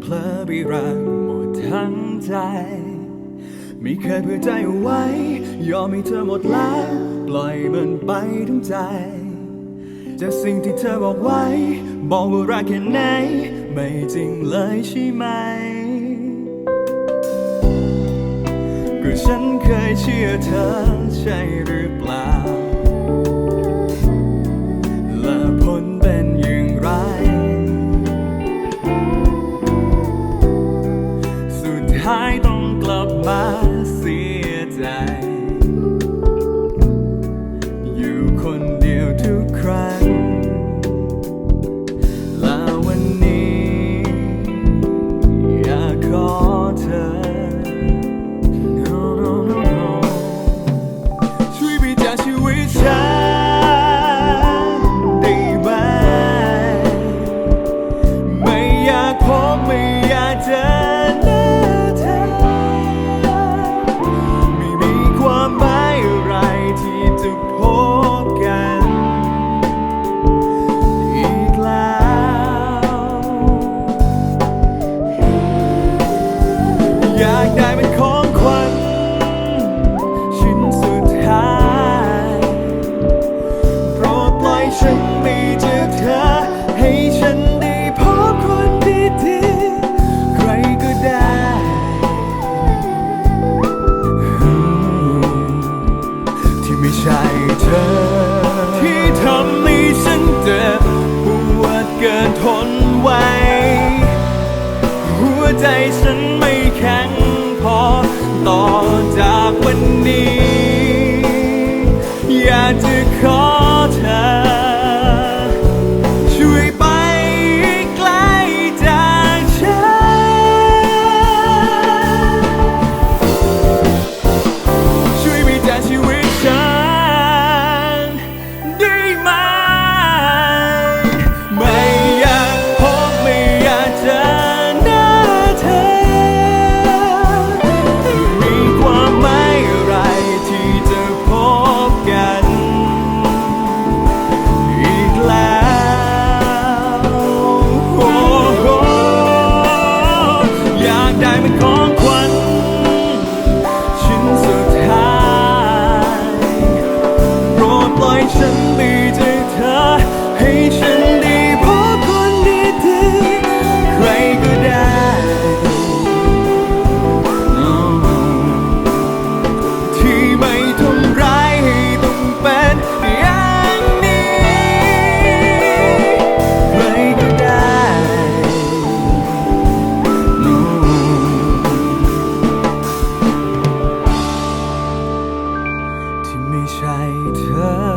เพลอไปรักหมดทั้งใจ ไม่เคยเผื่อใจเอาไว้ ยอมให้เธอหมดแล้ว ปล่อยมันไปทั้งใจ จากสิ่งที่เธอบอกไว้ บอกว่ารักแค่ไหน ไม่จริงเลยใช่ไหม ก็ฉันเคยเชื่อเธอใช่หรือเปล่า หายต้องกลับมา เกินทนไว้ หัวใจฉันไม่แข็งพอ ต่อจากวันนี้ อยา เป็นของขวัญชิ้นสุดท้ายโปรดปล่อยฉันไป 的